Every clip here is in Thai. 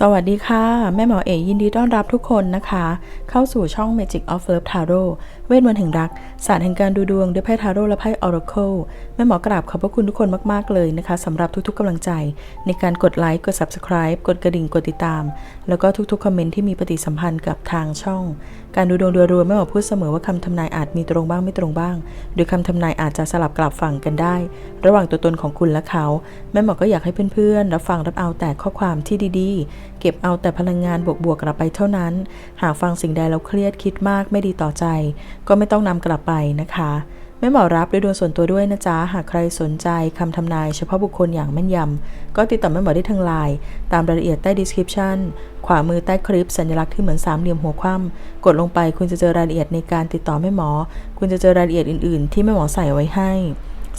สวัสดีค่ะ แม่หมอเอ๋ยินดีต้อนรับทุกคนนะคะ เข้าสู่ช่อง Magic of Love Tarot เวทมนต์แห่งรัก ศาสตร์แห่งการดูดวงด้วยไพ่ทาโร่และไพ่ Oracle แม่หมอกราบขอบพระคุณทุกคนมาก ๆ เลยนะคะสำหรับทุกๆกำลังใจ ในการกดไลค์กด Subscribe กดกระดิ่งกดติดตาม แล้วก็ทุกๆคอมเมนต์ที่มีปฏิสัมพันธ์กับทางช่อง การดูดวงโดยรวมแม่หมอพูดเสมอว่าคำทำนายอาจมีตรงบ้างไม่ตรงบ้าง โดยคำทำนายอาจจะสลับกลับฝั่งกันได้ ระหว่างตัวตนของคุณและเขา แม่หมอก็อยากให้เพื่อนๆรับฟังรับเอาแต่ข้อความที่ดีๆเก็บเอาแต่พลังงานบวกๆกลับไปเท่านั้น หากฟังสิ่งใดแล้วเครียดคิดมากไม่ดีต่อใจ ก็ไม่ต้องนำกลับไปนะคะแม่หมอรับด้วยดวงส่วนตัวด้วยนะจ๊ะ หากใครสนใจคำทำนายเฉพาะบุคคลอย่างแม่นยำ ก็ติดต่อแม่หมอได้ทางไลน์ตามรายละเอียดใต้ description ขวามือใต้คลิปสัญลักษณ์ที่เหมือนสามเหลี่ยมหัวคว่ำกดลงไปคุณจะเจอรายละเอียดในการติดต่อแม่หมอ คุณจะเจอรายละเอียดอื่นๆ ที่แม่หมอใส่ไว้ให้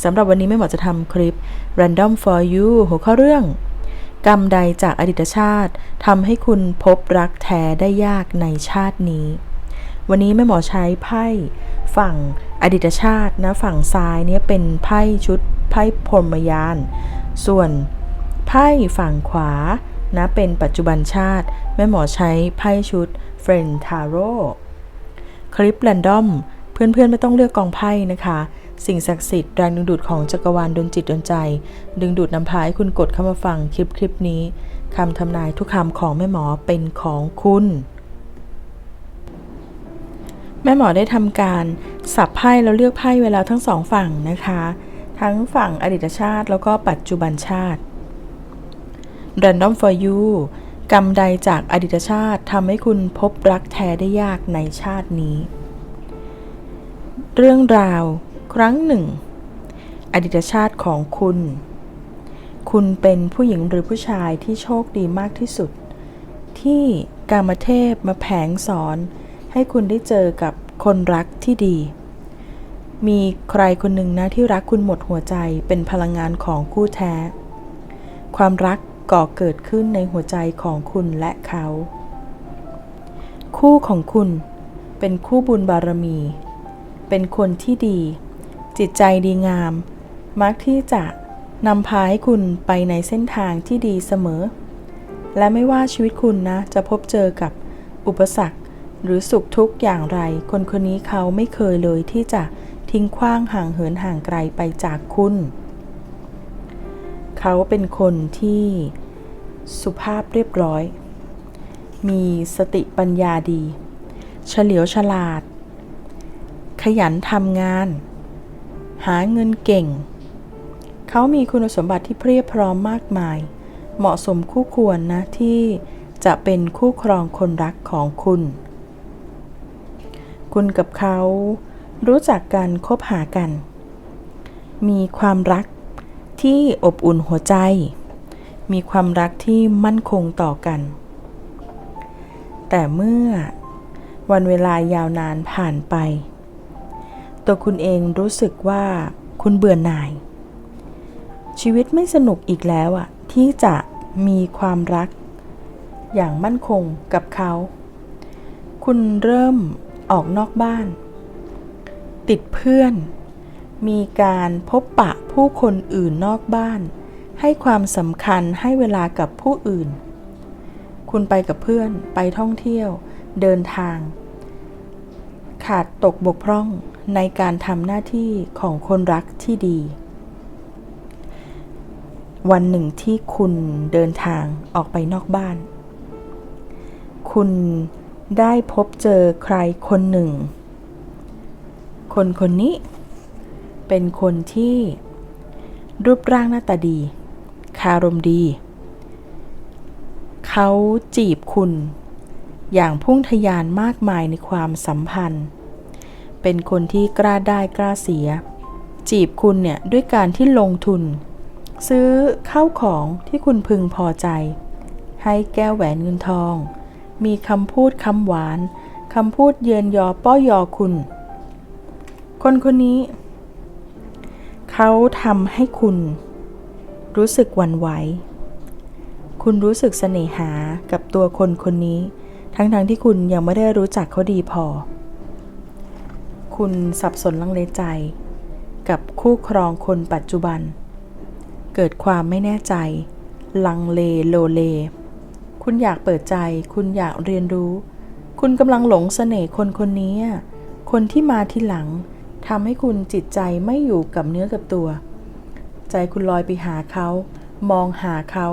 สำหรับวันนี้แม่หมอจะทำคลิป random for you หัวข้อเรื่อง กรรมใดจากอดีตชาติทำให้คุณพบรักแท้ได้ยากในชาตินี้ วันนี้แม่หมอใช้ไพ่ฝั่งอดีตชาตินะฝั่งซ้ายเนี่ยเป็นไพ่ชุดไพ่พรหมยาน ส่วนไพ่ฝั่งขวานะเป็นปัจจุบันชาติ แม่หมอใช้ไพ่ชุดเฟรนทาโร่คลิปแรนดอมเพื่อนๆไม่ต้องเลือกกองไพ่นะคะ สิ่งศักดิ์สิทธิ์แรงดึงดูดของจักรวาลดนจิตดนใจ ดึงดูดนำพาให้คุณกดเข้ามาฟังคลิปคลิปนี้คำทำนายทุกคำของแม่หมอเป็นของคุณ แม่หมอได้ทำการสับไพ่แล้วเลือกไพ่ไว้แล้วทั้งสองฝั่งนะคะ ทั้งฝั่งอดีตชาติแล้วก็ปัจจุบันชาติ Random for you กรรมใดจากอดีตชาติทำให้คุณพบรักแท้ได้ยากในชาตินี้ เรื่องราว ครั้งหนึ่ง อดีตชาติของคุณ คุณเป็นผู้หญิงหรือผู้ชายที่โชคดีมากที่สุด ที่กามเทพมาแผงสอน ให้คุณได้เจอกับคนรักที่ดี มีใครคนหนึ่งนะที่รักคุณหมดหัวใจเป็นพลังงานของคู่แท้ ความรักก่อเกิดขึ้นในหัวใจของคุณและเขา คู่ของคุณเป็นคู่บุญบารมี เป็นคนที่ดี จิตใจดีงาม มักที่จะนำพาให้คุณไปในเส้นทางที่ดีเสมอ และไม่ว่าชีวิตคุณนะ จะพบเจอกับอุปสรรค หรือสุขทุกข์อย่างไร คนคนนี้เขาไม่เคยเลยที่จะทิ้งขว้างห่างเหินห่างไกลไปจากคุณ เขาเป็นคนที่สุภาพเรียบร้อย มีสติปัญญาดี เฉลียวฉลาด ขยันทำงาน หาเงินเก่ง เขามีคุณสมบัติที่เพียบพร้อมมากมาย เหมาะสมคู่ควรนะที่จะเป็นคู่ครองคนรักของคุณ คุณกับเขารู้จักกันคบหากัน มีความรักที่อบอุ่นหัวใจ มีความรักที่มั่นคงต่อกัน แต่เมื่อวันเวลายาวนานผ่านไป ตัวคุณเองรู้สึกว่าคุณเบื่อหน่าย ชีวิตไม่สนุกอีกแล้วอะที่จะมีความรัก อย่างมั่นคงกับเขา คุณเริ่มออกนอกบ้าน ติดเพื่อน มีการพบปะผู้คนอื่นนอกบ้าน ให้ความสำคัญให้เวลากับผู้อื่น คุณไปกับเพื่อนไปท่องเที่ยว เดินทาง ขาดตกบกพร่อง ในการทำหน้าที่ของคนรักที่ดี วันหนึ่งที่คุณเดินทางออกไปนอกบ้าน คุณได้พบเจอใครคนหนึ่ง คนคนนี้ เป็นคนที่รูปร่างหน้าตาดี คารมดี เขาจีบคุณ อย่างพุ่งทะยานมากมายในความสัมพันธ์ เป็นคนที่กล้าได้กล้าเสีย จีบคุณเนี่ยด้วยการที่ลงทุน ซื้อเข้าของที่คุณพึงพอใจ ให้แก้วแหวนเงินทอง มีคำพูดคำหวานคำพูดเยินยอป้อยอคุณ คนคนนี้ เขาทำให้คุณ รู้สึกหวั่นไหว คุณรู้สึกเสน่หากับตัวคนคนนี้ ทั้งๆทที่คุณยังไม่ได้รู้จักเขาดีพอ คุณสับสนลังเลใจ กับคู่ครองคนปัจจุบัน เกิดความไม่แน่ใจ ลังเลโลเล คุณอยากเปิดใจ คุณอยากเรียนรู้ คุณกำลังหลงเสน่ห์คนคนนี้ คนที่มาทีหลังทำให้คุณจิตใจไม่อยู่กับเนื้อกับตัว ใจคุณลอยไปหาเขา มองหาเขา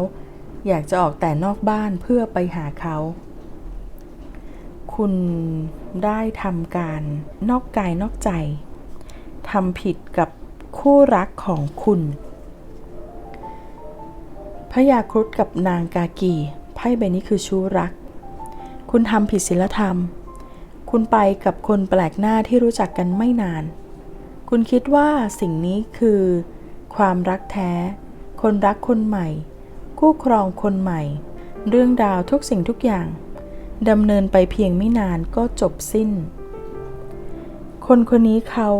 อยากจะออกแต่นอกบ้านเพื่อไปหาเขา คุณได้ทำการนอกกายนอกใจทำผิดกับคู่รักของคุณ พระยาครุฑกับนางกากีไพ่ใบนี้คือชู้รัก คุณทำผิดศีลธรรม คุณไปกับคนแปลกหน้าที่รู้จักกันไม่นาน คุณคิดว่าสิ่งนี้คือ ความรักแท้ คนรักคนใหม่ คู่ครองคนใหม่ เรื่องราวทุกสิ่งทุกอย่าง ดำเนินไปเพียงไม่นานก็จบสิ้น คนคนนี้เขา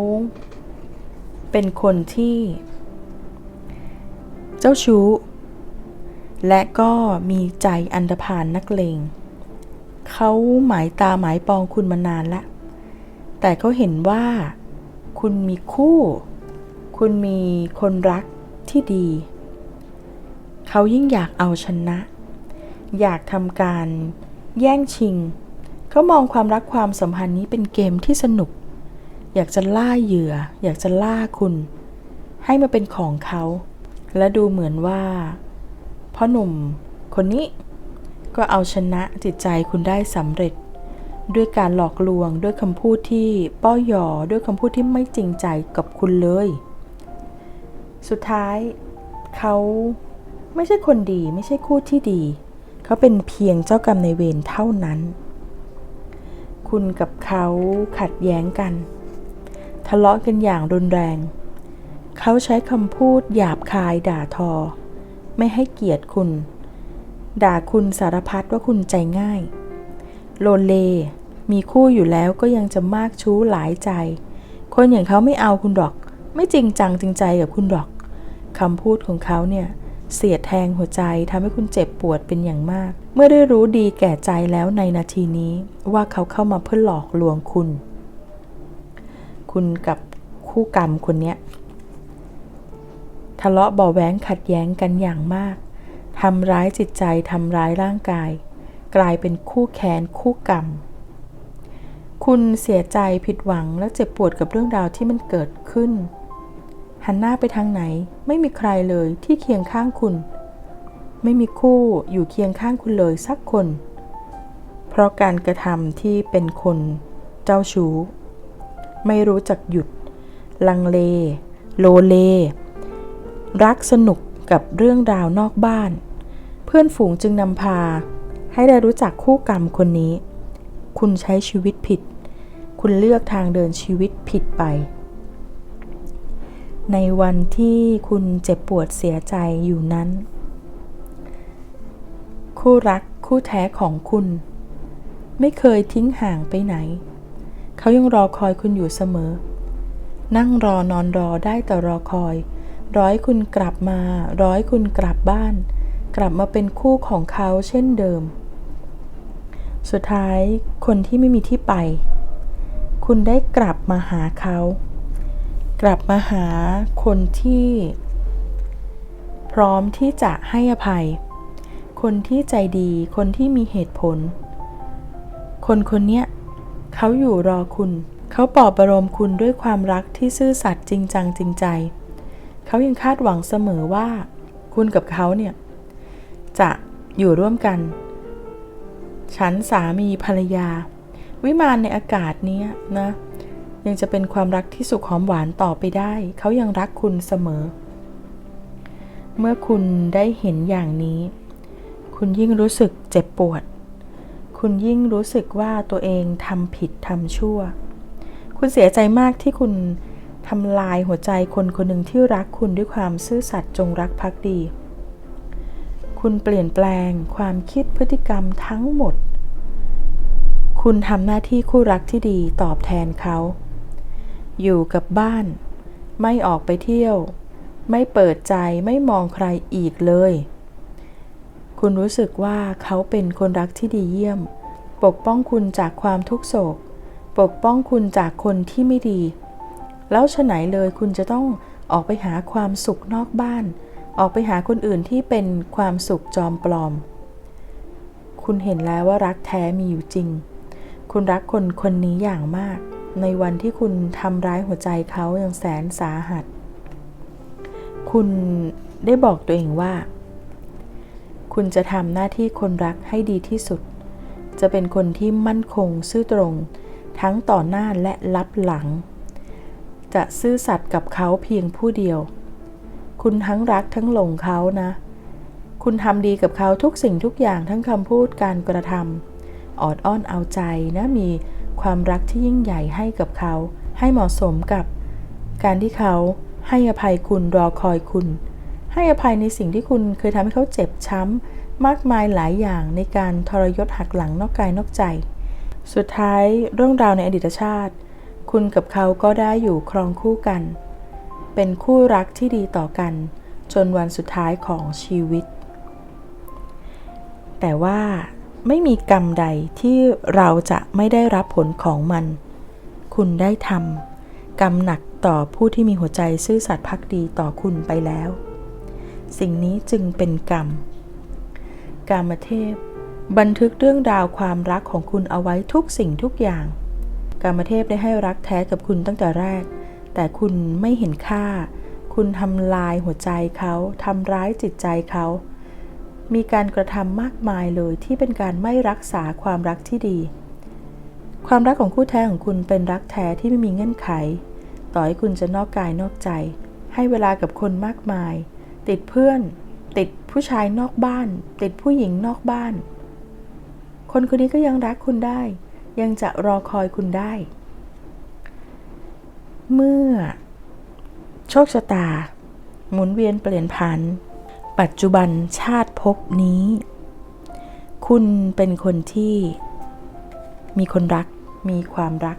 เป็นคนที่ เจ้าชู้ และก็มีใจอันธพาลนักเลงเขาหมายตาหมายปองคุณมานานแล้วแต่เขาเห็นว่า คุณมีคู่ คุณมีคนรักที่ดี เขายิ่งอยากเอาชนะ อยากทำการ แย่งชิง เขามองความรักความสัมพันธ์นี้เป็นเกมที่สนุก อยากจะล่าเหยื่อ อยากจะล่าคุณ ให้มาเป็นของเขา และดูเหมือนว่าพ่อหนุ่มคนนี้ก็เอาชนะจิตใจคุณได้สำเร็จ ด้วยการหลอกลวงด้วยคำพูดที่ป้อหยอด้วยคำพูดที่ไม่จริงใจกับคุณเลย สุดท้ายเขาไม่ใช่คนดีไม่ใช่คู่ที่ดี เขาเป็นเพียงเจ้ากรรมในเวรเท่านั้น คุณกับเขาขัดแย้งกัน ทะเลาะกันอย่างรุนแรง เขาใช้คำพูดหยาบคายด่าทอ ไม่ให้เกียรติคุณ ด่าคุณสารพัดว่าคุณใจง่าย โลเล มีคู่อยู่แล้วก็ยังจะมากชู้หลายใจ คนอย่างเขาไม่เอาคุณหรอก ไม่จริงจังจริงใจกับคุณหรอกคำพูดของเขาเนี่ย เสียดแทงหัวใจทำให้คุณเจ็บปวดเป็นอย่างมาก เมื่อได้รู้ดีแก่ใจแล้วในนาทีนี้ว่าเขาเข้ามาเพื่อหลอกลวงคุณ คุณกับคู่กรรมคนนี้ทะเลาะเบาะแว้งขัดแย้งกันอย่างมากทำร้ายจิตใจทำร้ายร่างกาย กลายเป็นคู่แค้นคู่กรรม คุณเสียใจผิดหวังและเจ็บปวดกับเรื่องราวที่มันเกิดขึ้น หันหน้าไปทางไหน ไม่มีใครเลยที่เคียงข้างคุณ ไม่มีคู่อยู่เคียงข้างคุณเลยสักคน เพราะการกระทำที่เป็นคนเจ้าชู้ ไม่รู้จักหยุด ลังเล โลเล รักสนุกกับเรื่องราวนอกบ้าน เพื่อนฝูงจึงนำพา ให้ได้รู้จักคู่กรรมคนนี้ คุณใช้ชีวิตผิด คุณเลือกทางเดินชีวิตผิดไป ในวันที่คุณเจ็บปวดเสียใจอยู่นั้น คู่รักคู่แท้ของคุณ ไม่เคยทิ้งห่างไปไหน เขายังรอคอยคุณอยู่เสมอ นั่งรอนอนรอได้แต่รอคอย ร้อยคุณกลับมา ร้อยคุณกลับบ้าน กลับมาเป็นคู่ของเขาเช่นเดิม สุดท้ายคนที่ไม่มีที่ไป คุณได้กลับมาหาเขา กลับมาหาคนที่ พร้อมที่จะให้อภัย คนที่ใจดี คนที่มีเหตุผล คนคนเนี้ยเขาอยู่รอคุณ เขาปลอบประโลมคุณด้วยความรักที่ซื่อสัตย์จริงจังจริงใจ เขายังคาดหวังเสมอว่า คุณกับเขาเนี่ย จะอยู่ร่วมกัน ฉันสามีภรรยา วิมานในอากาศเนี้ยนะ ยังจะเป็นความรักที่สุขหอมหวานต่อไปได้ เขายังรักคุณเสมอ เมื่อคุณได้เห็นอย่างนี้ คุณยิ่งรู้สึกเจ็บปวด คุณยิ่งรู้สึกว่าตัวเองทำผิดทำชั่ว คุณเสียใจมากที่คุณทำลายหัวใจคนคนหนึ่งที่รักคุณด้วยความซื่อสัตย์จงรักภักดี คุณเปลี่ยนแปลงความคิดพฤติกรรมทั้งหมดคุณทำหน้าที่คู่รักที่ดีตอบแทนเขา อยู่กับบ้าน ไม่ออกไปเที่ยว ไม่เปิดใจไม่มองใครอีกเลย คุณรู้สึกว่าเขาเป็นคนรักที่ดีเยี่ยม ปกป้องคุณจากความทุกโศก ปกป้องคุณจากคนที่ไม่ดี แล้วฉะไหนเลยคุณจะต้องออกไปหาความสุขนอกบ้าน ออกไปหาคนอื่นที่เป็นความสุขจอมปลอม คุณเห็นแล้วว่ารักแท้มีอยู่จริง คุณรักคนคนนี้อย่างมาก ในวันที่คุณทำร้ายหัวใจเขาอย่างแสนสาหัส คุณได้บอกตัวเองว่า คุณจะทำหน้าที่คนรักให้ดีที่สุด จะเป็นคนที่มั่นคงซื่อตรงทั้งต่อหน้าและลับหลัง จะซื่อสัตย์กับเขาเพียงผู้เดียว คุณทั้งรักทั้งหลงเขานะ คุณทำดีกับเขาทุกสิ่งทุกอย่างทั้งคำพูดการกระทำออดอ้อนเอาใจนะมี ความรักที่ยิ่งใหญ่ให้กับเขา ให้เหมาะสมกับ การที่เขาให้อภัยคุณรอคอยคุณ ให้อภัยในสิ่งที่คุณเคยทำให้เขาเจ็บช้ำ มากมายหลายอย่างในการทรยศหักหลังนอกกายนอกใจ สุดท้ายเรื่องราวในอดีตชาติ คุณกับเขาก็ได้อยู่ครองคู่กัน เป็นคู่รักที่ดีต่อกัน จนวันสุดท้ายของชีวิต แต่ว่า ไม่มีกรรมใดที่เราจะไม่ได้รับผลของมัน คุณได้ทำกรรมหนักต่อผู้ที่มีหัวใจซื่อสัตย์พักดีต่อคุณไปแล้ว สิ่งนี้จึงเป็นกรรมกามเทพ บันทึกเรื่องราวความรักของคุณเอาไว้ทุกสิ่งทุกอย่างกามเทพได้ให้รักแท้กับคุณตั้งแต่แรก แต่คุณไม่เห็นค่า คุณทำลายหัวใจเขาทำร้ายจิตใจเขา มีการกระทำมากมายเลยที่เป็นการไม่รักษาความรักที่ดี ความรักของคู่แท้ของคุณเป็นรักแท้ที่ไม่มีเงื่อนไข ต่อให้คุณจะนอกกายนอกใจ ให้เวลากับคนมากมาย ติดเพื่อน ติดผู้ชายนอกบ้าน ติดผู้หญิงนอกบ้าน คนคนนี้ก็ยังรักคุณได้ ยังจะรอคอยคุณได้ เมื่อ โชคชะตา หมุนเวียนเปลี่ยนผัน ปัจจุบันชาติภพนี้ คุณเป็นคนที่มีคนรัก มีความรัก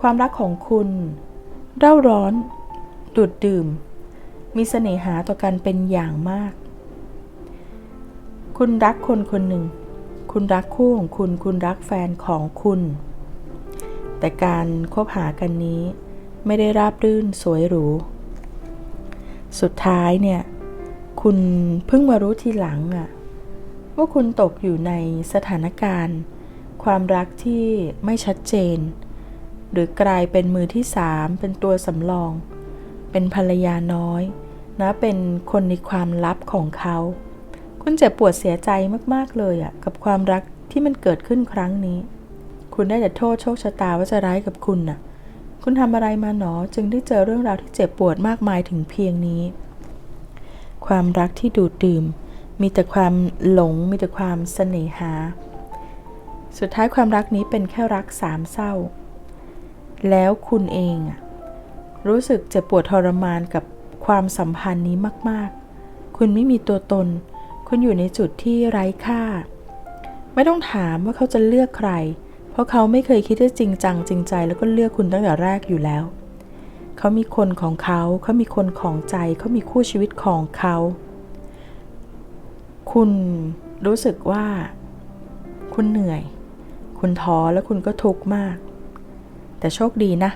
ความรักของคุณ เร่าร้อน ดูดดื่ม มีเสน่หาต่อกันเป็นอย่างมาก คุณรักคนคนหนึ่ง คุณรักคู่ของคุณ คุณรักแฟนของคุณ แต่การคบหากันนี้ ไม่ได้ราบรื่นสวยหรู สุดท้ายเนี่ย คุณเพิ่งมารู้ทีหลังอะว่าคุณตกอยู่ในสถานการณ์ ความรักที่ไม่ชัดเจน หรือกลายเป็นมือที่สามเป็นตัวสำรอง เป็นภรรยาน้อย นะเป็นคนในความลับของเขา คุณเจ็บปวดเสียใจมากๆเลยอะกับความรักที่มันเกิดขึ้นครั้งนี้ คุณได้แต่โทษโชคชะตาว่าจะร้ายกับคุณน่ะ คุณทำอะไรมาหนอจึงได้เจอเรื่องราวที่เจ็บปวดมากมายถึงเพียงนี้ ความรักที่ดูดดื่ม มีแต่ความหลง มีแต่ความเสน่หา สุดท้ายความรักนี้เป็นแค่รักสามเศร้า แล้วคุณเองรู้สึกเจ็บปวดทรมานกับความสัมพันธ์นี้มาก ๆ คุณไม่มีตัวตน คุณอยู่ในจุดที่ไร้ค่า ไม่ต้องถามว่าเขาจะเลือกใคร เพราะเขาไม่เคยคิดจะจริงจังจริงใจแล้วก็เลือกคุณตั้งแต่แรกอยู่แล้ว เขามีคนของเขา เขามีคนของใจ เขามีคู่ชีวิตของเขา คุณรู้สึกว่า คุณเหนื่อย คุณท้อและคุณก็ทุกข์มาก แต่โชคดีนะ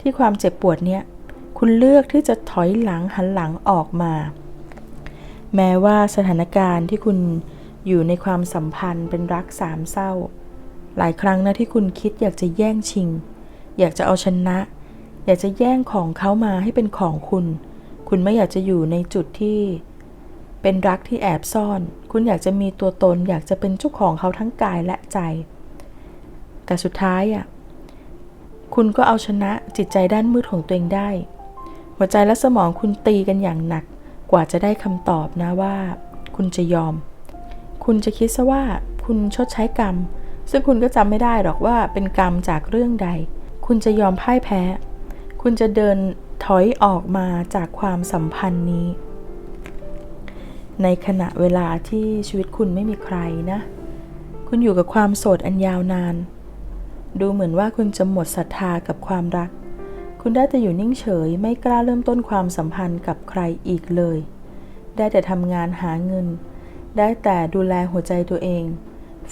ที่ความเจ็บปวดเนี้ยคุณเลือกที่จะถอยหลังหันหลังออกมา แม้ว่าสถานการณ์ที่คุณอยู่ในความสัมพันธ์เป็นรักสามเศร้า หลายครั้งนะที่คุณคิดอยากจะแย่งชิง อยากจะเอาชนะ อยากจะแย่งของเขามาให้เป็นของคุณ คุณไม่อยากจะอยู่ในจุดที่ เป็นรักที่แอบซ่อน คุณอยากจะมีตัวตน อยากจะเป็นเจ้าของเขาทั้งกายและใจ แต่สุดท้ายอะคุณก็เอาชนะจิตใจด้านมืดของตัวเองได้ หัวใจและสมองคุณตีกันอย่างหนัก กว่าจะได้คำตอบนะว่า คุณจะยอม คุณจะคิดซะว่าคุณชดใช้กรรม ซึ่งคุณก็จำไม่ได้หรอกว่าเป็นกรรมจากเรื่องใด คุณจะยอมพ่ายแพ้ คุณจะเดินถอยออกมาจากความสัมพันธ์นี้ ในขณะเวลาที่ชีวิตคุณไม่มีใครนะ คุณอยู่กับความโสดอันยาวนาน ดูเหมือนว่าคุณจะหมดศรัทธากับความรัก คุณได้แต่อยู่นิ่งเฉย ไม่กล้าเริ่มต้นความสัมพันธ์กับใครอีกเลย ได้แต่ทำงานหาเงิน ได้แต่ดูแลหัวใจตัวเอง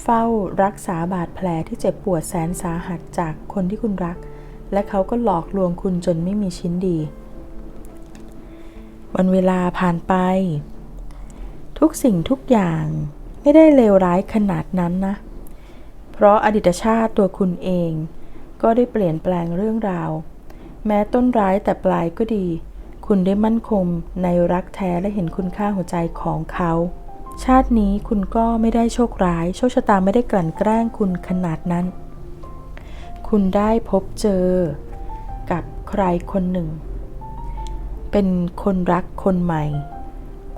เฝ้ารักษาบาดแผลที่เจ็บปวดแสนสาหัสจากคนที่คุณรัก และเขาก็หลอกลวงคุณจนไม่มีชิ้นดี วันเวลาผ่านไป ทุกสิ่งทุกอย่างไม่ได้เลวร้ายขนาดนั้นนะ เพราะอดีตชาติตัวคุณเอง ก็ได้เปลี่ยนแปลงเรื่องราว แม้ต้นร้ายแต่ปลายก็ดี คุณได้มั่นคงในรักแท้และเห็นคุณค่าหัวใจของเขาชาตินี้คุณก็ไม่ได้โชคร้าย โชคชะตาไม่ได้กลั่นแกล้งคุณขนาดนั้น คุณได้พบเจอกับใครคนหนึ่ง เป็นคนรักคนใหม่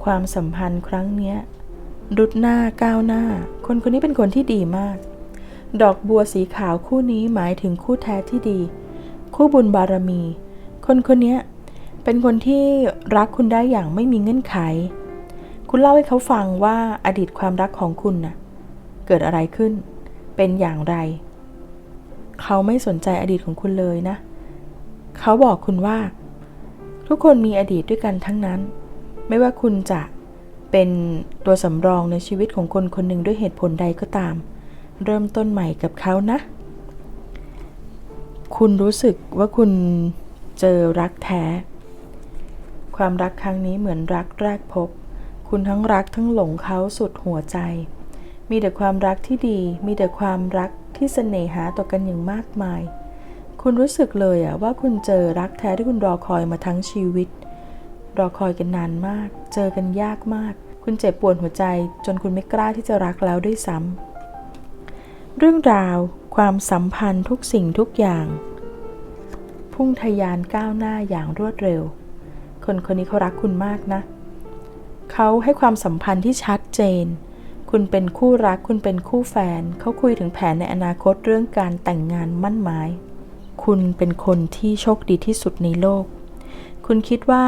ความสัมพันธ์ครั้งเนี้ยรุดหน้าก้าวหน้า คนคนนี้เป็นคนที่ดีมาก ดอกบัวสีขาวคู่นี้หมายถึงคู่แท้ที่ดี คู่บุญบารมี คนคนนี้เป็นคนที่รักคุณได้อย่างไม่มีเงื่อนไข คุณเล่าให้เขาฟังว่าอดีตความรักของคุณน่ะเกิดอะไรขึ้น เป็นอย่างไร เขาไม่สนใจอดีตของคุณเลยนะ เขาบอกคุณว่า ทุกคนมีอดีตด้วยกันทั้งนั้น ไม่ว่าคุณจะเป็นตัวสำรองในชีวิตของคนคนหนึ่งด้วยเหตุผลใดก็ตาม เริ่มต้นใหม่กับเขานะ คุณรู้สึกว่าคุณเจอรักแท้ ความรักครั้งนี้เหมือนรักแรกพบ คุณทั้งรักทั้งหลงเขาสุดหัวใจ มีแต่ความรักที่ดี มีแต่ความรัก ที่เสน่หาต่อกันอย่างมากมาย คุณรู้สึกเลยอะว่าคุณเจอรักแท้ที่คุณรอคอยมาทั้งชีวิต รอคอยกันนานมาก เจอกันยากมาก คุณเจ็บปวดหัวใจ จนคุณไม่กล้าที่จะรักแล้วด้วยซ้ำเรื่องราว ความสัมพันธ์ทุกสิ่งทุกอย่าง พุ่งทะยานก้าวหน้าอย่างรวดเร็ว คนคนนี้เขารักคุณมากนะ เขาให้ความสัมพันธ์ที่ชัดเจน คุณเป็นคู่รักคุณเป็นคู่แฟน เขาคุยถึงแผนในอนาคตเรื่องการแต่งงานมั่นหมาย คุณเป็นคนที่โชคดีที่สุดในโลก คุณคิดว่า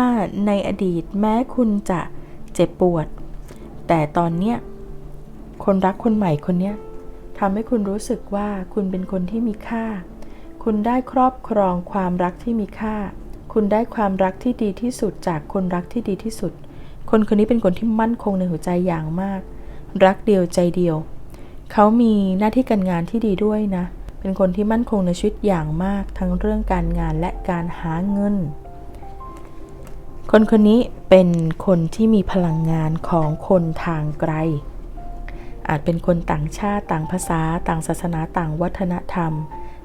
ในอดีตแม้คุณจะเจ็บปวด แต่ตอนเนี้ยคนรักคนใหม่คนเนี้ยทำให้คุณรู้สึกว่าคุณเป็นคนที่มีค่า คุณได้ครอบครองความรักที่มีค่า คุณได้ความรักที่ดีที่สุดจากคนรักที่ดีที่สุด คนคนนี้เป็นคนที่มั่นคงในหัวใจอย่างมาก รักเดียวใจเดียว เขามีหน้าที่การงานที่ดีด้วยนะ เป็นคนที่มั่นคงในชีวิตอย่างมากทั้งเรื่องการงานและการหาเงิน คนคนนี้เป็นคนที่มีพลังงานของคนทางไกล อาจเป็นคนต่างชาติต่างภาษา ต่างศาสนาต่างวัฒนธรรม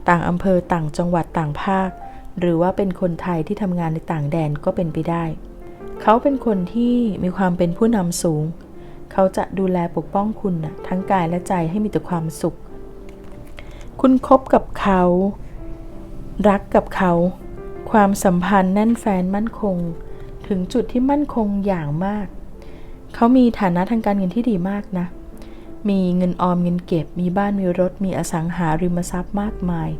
ต่างอำเภอต่างจังหวัดต่างภาค หรือว่าเป็นคนไทยที่ทำงานในต่างแดนก็เป็นไปได้ เขาเป็นคนที่มีความเป็นผู้นำสูง เขาจะดูแลปกป้องคุณนะทั้งกายและใจให้มีแต่ความสุข คุณคบกับเขา รักกับเขา ความสัมพันธ์แน่นแฟนมั่นคง ถึงจุดที่มั่นคงอย่างมาก เขามีฐานะทางการเงินที่ดีมากนะ มีเงินออมเงินเก็บ มีบ้านมีรถ มีอสังหาริมทรัพย์มากมาย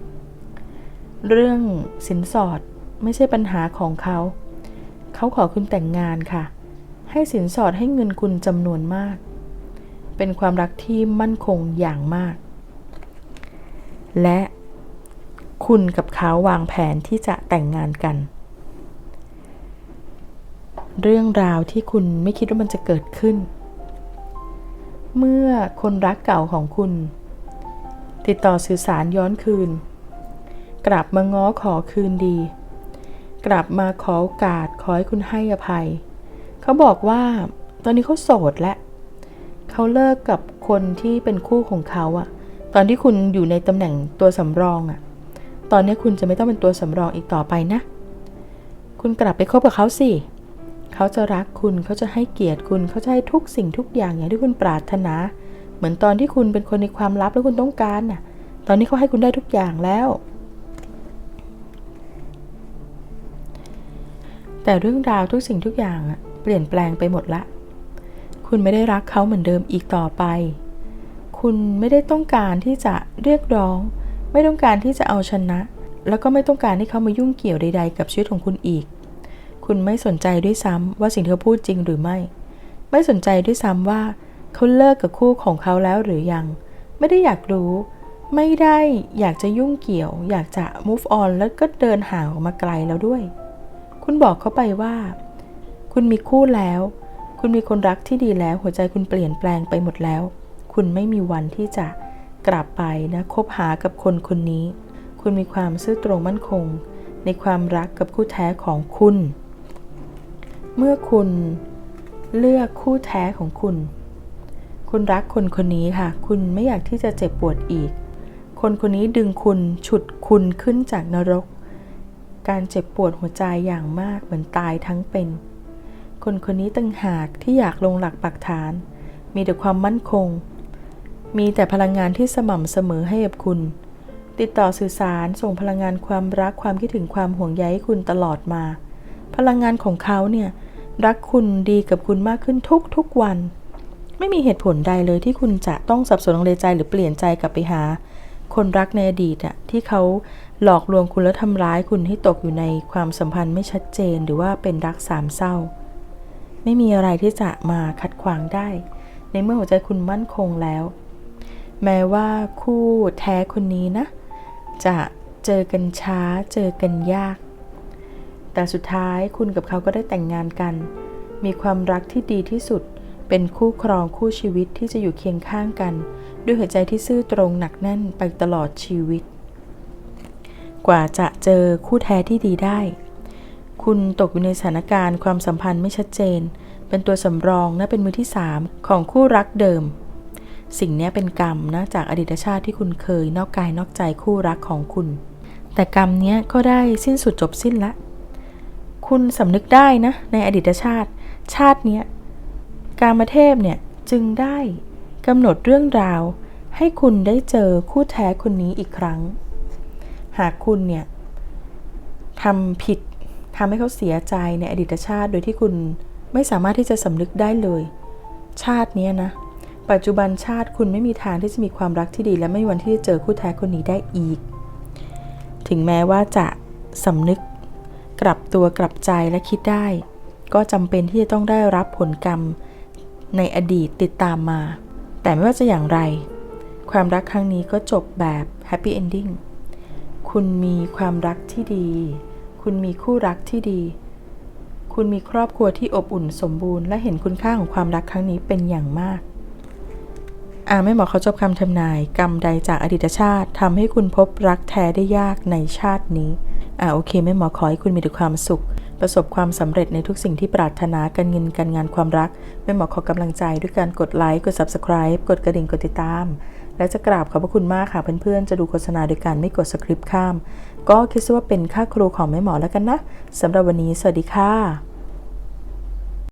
เรื่องสินสอดไม่ใช่ปัญหาของเขา เขาขอคุณแต่งงานค่ะ ให้สินสอดให้เงินคุณจำนวนมาก เป็นความรักที่มั่นคงอย่างมาก และคุณกับเขาวางแผนที่จะแต่งงานกัน เรื่องราวที่คุณไม่คิดว่ามันจะเกิดขึ้น เมื่อคนรักเก่าของคุณ ติดต่อสื่อสารย้อนคืน กลับมาง้อขอคืนดี กลับมาขอโอกาสขอให้คุณให้อภัย เขาบอกว่าตอนนี้เขาโสดและเขาเลิกกับคนที่เป็นคู่ของเขาอะตอนที่คุณอยู่ในตำแหน่งตัวสำรองอะตอนนี้คุณจะไม่ต้องเป็นตัวสำรองอีกต่อไปนะ คุณกลับไปคบกับเขาสิเขาจะรักคุณเขาจะให้เกียรติคุณเขาจะให้ทุกสิ่งทุกอย่างอย่างที่คุณปรารถนา เหมือนตอนที่คุณเป็นคนในความลับแล้วคุณต้องการน่ะ ตอนนี้เขาให้คุณได้ทุกอย่างแล้ว แต่เรื่องราวทุกสิ่งทุกอย่างอะ ปลี่ยนแปลงไปหมดละ คุณไม่ได้รักเขาเหมือนเดิมอีกต่อไป คุณไม่ได้ต้องการที่จะเรียกร้อง ไม่ต้องการที่จะเอาชนะ แล้วก็ไม่ต้องการให้เขามายุ่งเกี่ยวใด ๆ กับชีวิตของคุณอีก คุณไม่สนใจด้วยซ้ำว่าสิ่งที่เขาพูดจริงหรือไม่ ไม่สนใจด้วยซ้ำว่าเขาเลิกกับคู่ของเขาแล้วหรือยัง ไม่ได้อยากรู้ ไม่ได้อยากจะยุ่งเกี่ยว อยากจะ move on แล้วก็เดินห่างออกมาไกลแล้วด้วย คุณบอกเขาไปว่า คุณมีคู่แล้ว คุณมีคนรักที่ดีแล้ว หัวใจคุณเปลี่ยนแปลงไปหมดแล้ว คุณไม่มีวันที่จะกลับไปนะคบหากับคนคนนี้ คุณมีความซื่อตรงมั่นคง ในความรักกับคู่แท้ของคุณ เมื่อคุณเลือกคู่แท้ของคุณ คุณรักคนคนนี้ค่ะ คุณไม่อยากที่จะเจ็บปวดอีก คนคนนี้ดึงคุณฉุดคุณขึ้นจากนรก การเจ็บปวดหัวใจอย่างมากเหมือนตายทั้งเป็น คนคนนี้ตั้งหากที่อยากลงหลักปักฐาน มีแต่ความมั่นคง มีแต่พลังงานที่สม่ำเสมอให้กับคุณ ติดต่อสื่อสารส่งพลังงานความรักความคิดถึงความห่วงใยให้คุณตลอดมา พลังงานของเขาเนี่ยรักคุณดีกับคุณมากขึ้นทุกทุกวัน ไม่มีเหตุผลใดเลยที่คุณจะต้องสับสนลังเลใจหรือเปลี่ยนใจกลับไปหา คนรักในอดีตอะที่เขาหลอกลวงคุณแล้วทำร้ายคุณให้ตกอยู่ในความสัมพันธ์ไม่ชัดเจน หรือว่าเป็นรักสามเศร้า ไม่มีอะไรที่จะมาขัดขวางได้ ในเมื่อหัวใจคุณมั่นคงแล้ว แม้ว่าคู่แท้คนนี้นะ จะเจอกันช้าเจอกันยาก แต่สุดท้ายคุณกับเขาก็ได้แต่งงานกัน มีความรักที่ดีที่สุด เป็นคู่ครองคู่ชีวิตที่จะอยู่เคียงข้างกัน ด้วยหัวใจที่ซื่อตรงหนักแน่นไปตลอดชีวิต กว่าจะเจอคู่แท้ที่ดีได้ คุณตกอยู่ในสถานการณ์ความสัมพันธ์ไม่ชัดเจน เป็นตัวสำรองนะเป็นมือที่สามของคู่รักเดิม สิ่งนี้เป็นกรรมนะจากอดีตชาติที่คุณเคยนอกกายนอกใจคู่รักของคุณ แต่กรรมนี้ก็ได้สิ้นสุดจบสิ้นละ คุณสำนึกได้นะในอดีตชาติ ชาตินี้การมาเทพเนี่ยจึงได้กำหนดเรื่องราว ให้คุณได้เจอคู่แท้คนนี้อีกครั้ง หากคุณเนี่ยทำผิด ทำให้เขาเสียใจในอดีตชาติโดยที่คุณไม่สามารถที่จะสำนึกได้เลย ชาตินี้นะ ปัจจุบันชาติคุณไม่มีทางที่จะมีความรักที่ดี และไม่มีวันที่จะเจอคู่แท้คนนี้ได้อีก ถึงแม้ว่าจะสำนึกกลับตัวกลับใจและคิดได้ ก็จำเป็นที่จะต้องได้รับผลกรรมในอดีตติดตามมา แต่ไม่ว่าจะอย่างไร ความรักครั้งนี้ก็จบแบบแฮปปี้เอนดิ้งคุณมีความรักที่ดี คุณมีคู่รักที่ดี คุณมีครอบครัวที่อบอุ่นสมบูรณ์ และเห็นคุณค่าของความรักครั้งนี้เป็นอย่างมากอ่าไม่หมอเขาจบคำทำนาย กรรมใดจากอดีตชาติทำให้คุณพบรักแท้ได้ยากในชาตินี้อ่าโอเคแม่หมอขอให้คุณมีแต่ความสุข ประสบความสำเร็จในทุกสิ่งที่ปรารถนาการเงินการงานความรักแม่หมอขอกำลังใจด้วยการกดไลค์กด subscribe กดกระดิ่งกดติดตาม และจะกราบขอบพระคุณมากค่ะเพื่อนๆจะดูโฆษณาโดยการไม่กดสคริปต์ข้าม ก็คิดว่าเป็นค่าครูของแม่หมอแล้วกันนะสำหรับวันนี้สวัสดีค่ะ